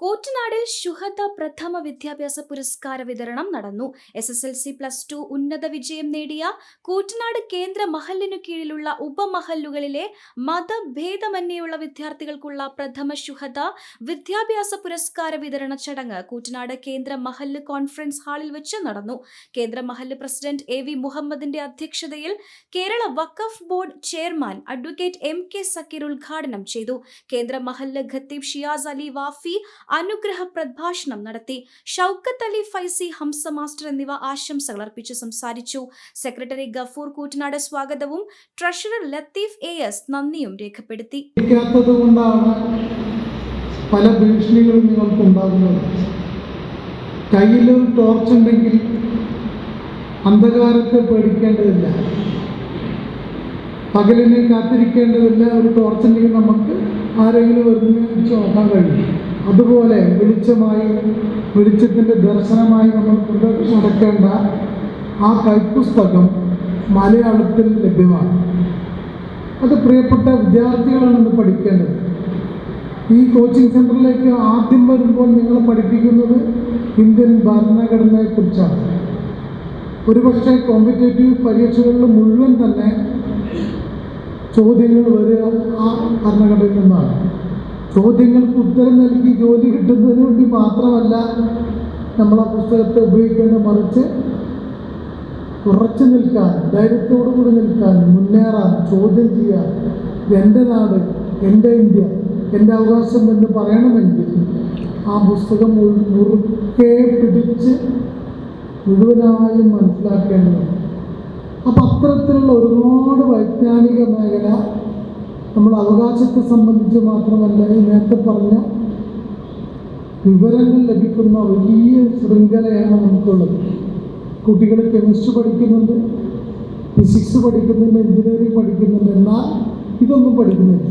കൂറ്റനാടിൽ ശുഹദ പ്രഥമ വിദ്യാഭ്യാസ പുരസ്കാര വിതരണം നടന്നു. S S L C plus two ഉന്നത വിജയം നേടിയ കൂറ്റനാട് കേന്ദ്ര മഹലിനു കീഴിലുള്ള ഉപമഹല്ലുകളിലെ മതഭേദമന്യേയുള്ള വിദ്യാർത്ഥികൾക്കുള്ള പ്രഥമ ശുഹത വിദ്യാഭ്യാസ പുരസ്കാര വിതരണ ചടങ്ങ് കൂറ്റനാട് കേന്ദ്ര മഹല്ല് കോൺഫറൻസ് ഹാളിൽ വെച്ച് നടന്നു. കേന്ദ്ര മഹല്ല് പ്രസിഡന്റ് എ വി മുഹമ്മദിന്റെ അധ്യക്ഷതയിൽ Kerala Waqf board chairman advocate M K Zakir ഉദ്ഘാടനം ചെയ്തു. കേന്ദ്ര മഹല്ല് ഖത്തീബ് ഷിയാസ് അലി വാഫി അനുഗ്രഹ പ്രഭാഷണം നടത്തി. ഷൗക്കത്ത് അലി ഫൈസി ഹംസ മാസ്റ്റർ എന്നിവ ആശംസകൾ അർപ്പിച്ച് സംസാരിച്ചു. സെക്രട്ടറി ഗഫൂർ കൂറ്റനാട് സ്വാഗതവും. ട്രഷറർ ലത്തീഫ് എ എസ് നന്ദിയും രേഖപ്പെടുത്തി. പല ഭീഷണികളും നിങ്ങൾക്കുണ്ടാകുന്നത്. കയ്യിലൊരു ടോർച്ചുണ്ടെങ്കിൽ അന്ധകാരത്തെ പേടിക്കേണ്ടതില്ല. പകലിനെ കാത്തിരിക്കേണ്ടതില്ല. ഒരു ടോർച്ചുണ്ടെങ്കിൽ നമുക്ക് ആരെങ്കിലും വെച്ച് നോക്കാൻ കഴിയും. അതുപോലെ വെളിച്ചമായി വെളിച്ചത്തിന്റെ ദർശനമായി നമ്മൾ കൊണ്ട് നടക്കേണ്ട ആ കൈപ്പുസ്തകം മലയാളത്തിൽ ലഭ്യമാണ്. അത് പ്രിയപ്പെട്ട വിദ്യാർത്ഥികളാണ് ഇന്ന് പഠിക്കേണ്ടത്. ഈ കോച്ചിങ് സെന്ററിലേക്ക് ആദ്യം വരുമ്പോൾ നിങ്ങൾ പഠിപ്പിക്കുന്നത് ഇന്ത്യൻ ഭരണഘടനയെക്കുറിച്ചാണ്. ഒരുപക്ഷെ കോമ്പറ്റേറ്റീവ് പരീക്ഷകളിൽ മുഴുവൻ തന്നെ ചോദ്യങ്ങൾ വരിക ആ ഭരണഘടനയിൽ നിന്നാണ്. ചോദ്യങ്ങൾക്ക് ഉത്തരം നൽകി ജോലി കിട്ടുന്നതിന് വേണ്ടി മാത്രമല്ല നമ്മൾ ആ പുസ്തകത്തെ ഉപയോഗിക്കേണ്ട മറിച്ച് ഉറച്ചു നിൽക്കാൻ ധൈര്യത്തോടു കൂടി നിൽക്കാൻ മുന്നേറാൻ ചോദ്യം ചെയ്യാൻ എന്റെ നാട് എന്റെ ഇന്ത്യ എന്റെ അവകാശം എന്ന് പറയണമെങ്കിൽ ആ പുസ്തകം മുറുക്കെ പിടിച്ച് മുഴുവനായും മനസ്സിലാക്കേണ്ടതുണ്ട്. അപ്പം അത്തരത്തിലുള്ള ഒരുപാട് വൈജ്ഞാനിക മേഖല നമ്മൾ അവകാശത്തെ സംബന്ധിച്ച് മാത്രമല്ല ഈ നേരത്തെ പറഞ്ഞ വിവരങ്ങൾ ലഭിക്കുന്ന വലിയ ശൃംഖലയാണ് നമുക്കുള്ളത്. കുട്ടികൾ കെമിസ്ട്രി പഠിക്കുന്നുണ്ട് ഫിസിക്സ് പഠിക്കുന്നുണ്ട് എഞ്ചിനീയറിംഗ് പഠിക്കുന്നുണ്ട്. എന്നാൽ ഇതൊന്നും പഠിക്കുന്നില്ല.